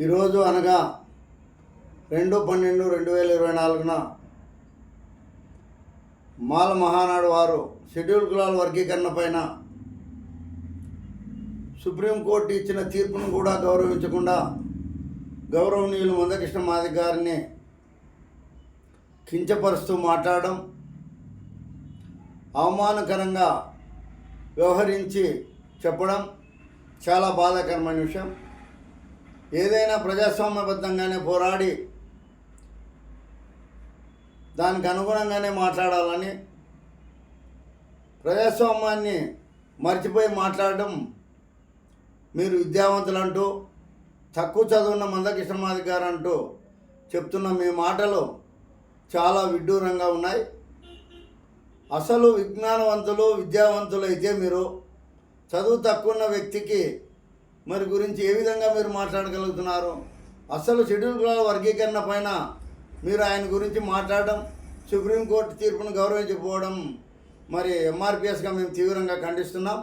ఈరోజు అనగా రెండు పన్నెండు రెండు వేల ఇరవై నాలుగున మాల మహానాడు వారు షెడ్యూల్ కులాల వర్గీకరణ పైన సుప్రీంకోర్టు ఇచ్చిన తీర్పును కూడా గౌరవించకుండా గౌరవనీయులు మందకృష్ణ మాది గారిని కించపరుస్తూ మాట్లాడడం అవమానకరంగా వ్యవహరించి చెప్పడం చాలా బాధాకరమైన విషయం. ఏదైనా ప్రజాస్వామ్యబద్ధంగానే పోరాడి దానికి అనుగుణంగానే మాట్లాడాలని ప్రజాస్వామ్యాన్ని మర్చిపోయి మాట్లాడడం మీరు విద్యావంతులు అంటూ తక్కువ చదువున్న మందకృష్ణమాది గారు అంటూ చెప్తున్న మీ మాటలు చాలా విడ్డూరంగా ఉన్నాయి. అసలు విజ్ఞానవంతులు విద్యావంతులు అయితే మీరు చదువు తక్కువ ఉన్న వ్యక్తికి మరి గురించి ఏ విధంగా మీరు మాట్లాడగలుగుతున్నారు? అసలు షెడ్యూల్ కులాల వర్గీకరణ పైన మీరు ఆయన గురించి మాట్లాడడం సుప్రీంకోర్టు తీర్పును గౌరవించకపోవడం మరి ఎంఆర్పిఎస్గా మేము తీవ్రంగా ఖండిస్తున్నాం.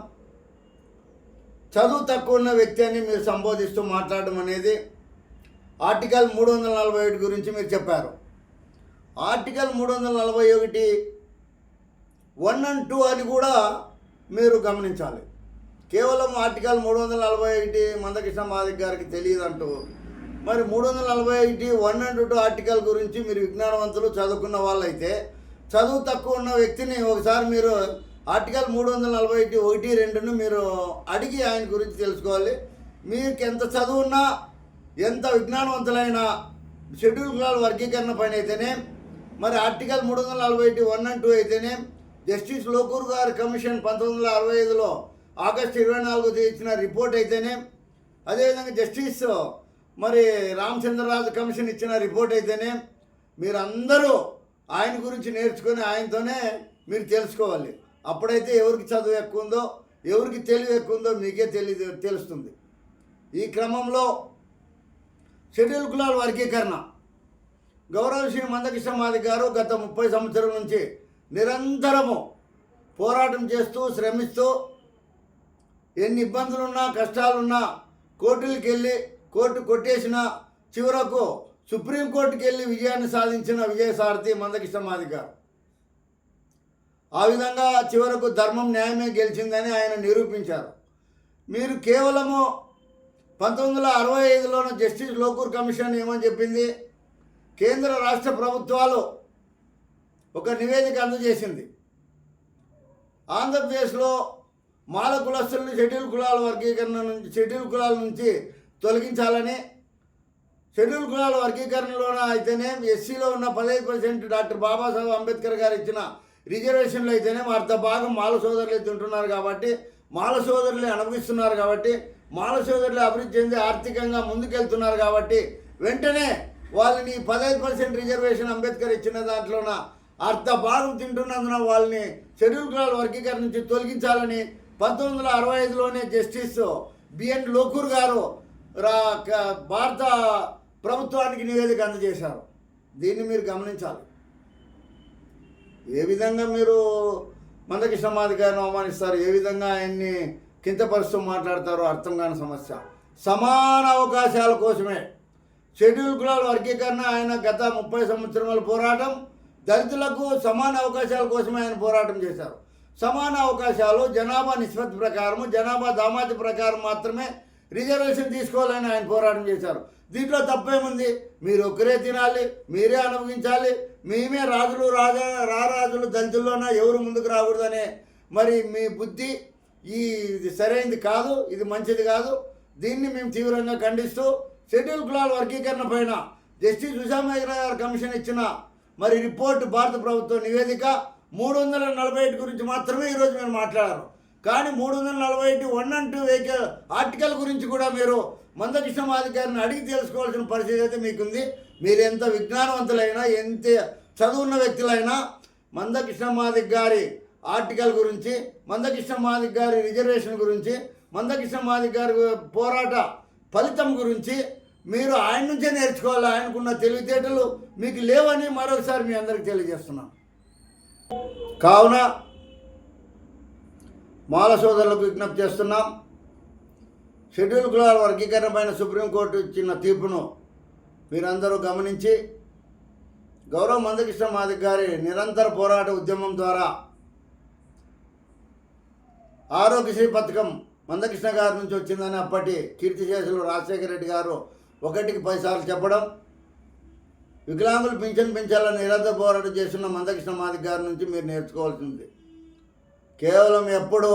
చదువు తక్కువ ఉన్న వ్యక్తి అని మీరు సంబోధిస్తూ మాట్లాడడం అనేది ఆర్టికల్ మూడు వందల నలభై ఒకటి గురించి మీరు చెప్పారు. ఆర్టికల్ మూడు వందల నలభై ఒకటి వన్ అండ్ టూ అని కూడా మీరు గమనించాలి. కేవలం ఆర్టికల్ మూడు వందల నలభై ఒకటి మందకృష్ణ మాదిక్ గారికి తెలియదంటూ మరి మూడు వందల నలభై ఒకటి వన్ అండ్ టూ ఆర్టికల్ గురించి మీరు విజ్ఞానవంతులు చదువుకున్న వాళ్ళైతే చదువు తక్కువ ఉన్న వ్యక్తిని ఒకసారి మీరు ఆర్టికల్ మూడు వందల నలభై ఒకటి ఒకటి రెండును మీరు అడిగి ఆయన గురించి తెలుసుకోవాలి. మీకు ఎంత చదువున్నా ఎంత విజ్ఞానవంతులైన షెడ్యూల్ కులాల వర్గీకరణ పైన అయితేనే మరి ఆర్టికల్ మూడు వందల నలభై ఒకటి వన్ అండ్ టూ అయితేనే జస్టిస్ లోకూర్ గారి కమిషన్ పంతొమ్మిది వందల అరవై ఐదులో ఆగస్టు ఇరవై నాలుగు ఇచ్చిన రిపోర్ట్ అయితేనే అదేవిధంగా జస్టిస్ మరి రామచంద్రరాజు కమిషన్ ఇచ్చిన రిపోర్ట్ అయితేనే మీరందరూ ఆయన గురించి నేర్చుకొని ఆయనతోనే మీరు తెలుసుకోవాలి. అప్పుడైతే ఎవరికి చదువు ఎక్కువ ఉందో ఎవరికి తెలివి ఎక్కువ ఉందో మీకే తెలి తెలుస్తుంది. ఈ క్రమంలో షెడ్యూల్ కులాల వర్గీకరణ. గౌరవ శ్రీ మందకృష్ణ మాది గారు గత ముప్పై సంవత్సరం నుంచి నిరంతరము పోరాటం చేస్తూ శ్రమిస్తూ ఎన్ని ఇబ్బందులున్నా కష్టాలున్నా కోర్టులకు వెళ్ళి కోర్టు కొట్టేసిన చివరకు సుప్రీంకోర్టుకి వెళ్ళి విజయాన్ని సాధించిన విజయసారథి మందకృష్ణ మాది ఆ విధంగా చివరకు ధర్మం న్యాయమే గెలిచిందని ఆయన నిరూపించారు. మీరు కేవలము పంతొమ్మిది వందల అరవై ఐదులోన జస్టిస్ లోకూర్ కమిషన్ ఏమని చెప్పింది? కేంద్ర రాష్ట్ర ప్రభుత్వాలు ఒక నివేదిక అందజేసింది. ఆంధ్రప్రదేశ్లో మాల కులస్తులను షెడ్యూల్ కులాల వర్గీకరణ నుంచి షెడ్యూల్ కులాల నుంచి తొలగించాలని షెడ్యూల్ కులాల వర్గీకరణలోన అయితేనే ఎస్సీలో ఉన్న పదహైదు పర్సెంట్ డాక్టర్ బాబాసాహెబ్ అంబేద్కర్ గారు ఇచ్చిన రిజర్వేషన్లు అయితేనే వారితో భాగం మాల సోదరులే తింటున్నారు కాబట్టి మాల సోదరులే అనుభవిస్తున్నారు కాబట్టి మాల సోదరులు అభివృద్ధి చెంది ఆర్థికంగా ముందుకెళ్తున్నారు కాబట్టి వెంటనే వాళ్ళని పదహైదు పర్సెంట్ రిజర్వేషన్ అంబేద్కర్ ఇచ్చిన దాంట్లోన అర్ధ భాగం తింటున్నందున వాళ్ళని షెడ్యూల్ కులాల వర్గీకరణ నుంచి తొలగించాలని పంతొమ్మిది వందల అరవై ఐదులోనే జస్టిస్ బిఎన్ లోకూర్ గారు రా భారత ప్రభుత్వానికి నివేదిక అందజేశారు. దీన్ని మీరు గమనించాలి. ఏ విధంగా మీరు మందకృష్ణ సమాధికారిని అవమానిస్తారు ఏ విధంగా ఆయన్ని కింతపరుస్తూ మాట్లాడతారో అర్థం కాని సమస్య. సమాన అవకాశాల కోసమే. షెడ్యూల్ కులాల వర్గీకరణ ఆయన గత ముప్పై సంవత్సరాల పోరాటం దళితులకు సమాన అవకాశాల కోసమే ఆయన పోరాటం చేశారు. సమాన అవకాశాలు జనాభా నిష్పత్తి ప్రకారము జనాభా దామాతి ప్రకారం మాత్రమే రిజర్వేషన్ తీసుకోవాలని ఆయన పోరాటం చేశారు. దీంట్లో తప్పేముంది? మీరు ఒక్కరే తినాలి మీరే అనుభవించాలి మేమే రాజులు రాజా రారాజులు దళితుల్లోన ఎవరు ముందుకు రాకూడదనే మరి మీ బుద్ధి ఈ ఇది సరైనది కాదు ఇది మంచిది కాదు. దీన్ని మేము తీవ్రంగా ఖండిస్తూ షెడ్యూల్ కులాల వర్గీకరణ పైన జస్టిస్ ఉషామేగ్ర గారు కమిషన్ ఇచ్చిన మరి రిపోర్ట్ భారత ప్రభుత్వ నివేదిక మూడు వందల నలభై ఐదు గురించి మాత్రమే ఈరోజు మీరు మాట్లాడారు. కానీ మూడు వందల నలభై ఐదు one and two vehicle article గురించి కూడా మీరు మందకృష్ణ మాదికారిని అడిగి తెలుసుకోవాల్సిన పరిస్థితి అయితే మీకుంది. మీరు ఎంత విజ్ఞానవంతులైనా ఎంత చదువున్న వ్యక్తులైనా మందకృష్ణ మాదిక్ గారి ఆర్టికల్ గురించి మందకృష్ణ మాదిక్ గారి రిజర్వేషన్ గురించి మందకృష్ణ మాదిక్ గారి పోరాట ఫలితం గురించి మీరు ఆయన నుంచే నేర్చుకోవాలి. ఆయనకున్న తెలివితేటలు మీకు లేవని మరొకసారి మీ అందరికి తెలియజేస్తున్నాను. కావున మాల సోదరులకు విజ్ఞప్తి చేస్తున్నాం. షెడ్యూల్ కులాల వర్గీకరణ పైన సుప్రీంకోర్టు ఇచ్చిన తీర్పును మీరందరూ గమనించి గౌరవ మందకృష్ణ మాదిక్ గారి నిరంతర పోరాట ఉద్యమం ద్వారా ఆరోగ్యశ్రీ పథకం మందకృష్ణ గారి నుంచి వచ్చిందని అప్పటి కీర్తిశేషులు రాజశేఖర రెడ్డి గారు ఒకటికి పదిసార్లు చెప్పడం వికలాంగులు పింఛన్ పెంచాలని నిరంతర పోరాటం చేస్తున్న మందకృష్ణ మాదిక్ గారి నుంచి మీరు నేర్చుకోవాల్సింది. కేవలం ఎప్పుడు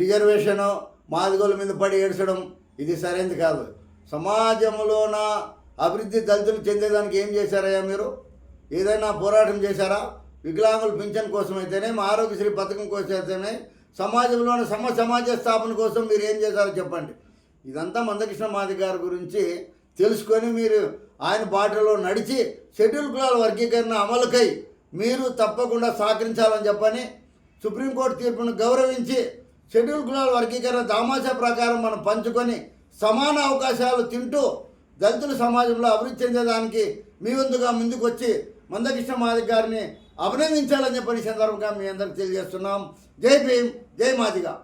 రిజర్వేషను మాదిగోల మీద పడి ఏడ్చడం ఇది సరైనది కాదు. సమాజంలోన అభివృద్ధి దళితులు చెందేదానికి ఏం చేశారయ్యా మీరు? ఏదైనా పోరాటం చేశారా? వికలాంగుల పింఛన్ కోసం అయితేనే ఆరోగ్యశ్రీ పథకం కోసం అయితేనే సమాజంలోని సమ సమాజ స్థాపన కోసం మీరు ఏం చేశారో చెప్పండి. ఇదంతా మందకృష్ణ మాది గారి గురించి తెలుసుకొని మీరు ఆయన బాటలో నడిచి షెడ్యూల్ కులాల వర్గీకరణ అమలుకై మీరు తప్పకుండా సహకరించాలని చెప్పని సుప్రీంకోర్టు తీర్పును గౌరవించి షెడ్యూల్ కులాల వర్గీకరణ దామాషా ప్రకారం మనం పంచుకొని సమాన అవకాశాలు తింటూ దళితుల సమాజంలో అభివృద్ధి చెందేదానికి మీ వంతుగా ముందుకు వచ్చి మందకృష్ణ మాదిక్ గారిని అభినందించాలని చెప్పని సందర్భంగా మీ అందరికి తెలియజేస్తున్నాం. జై భీమ్ జై మాదిగా.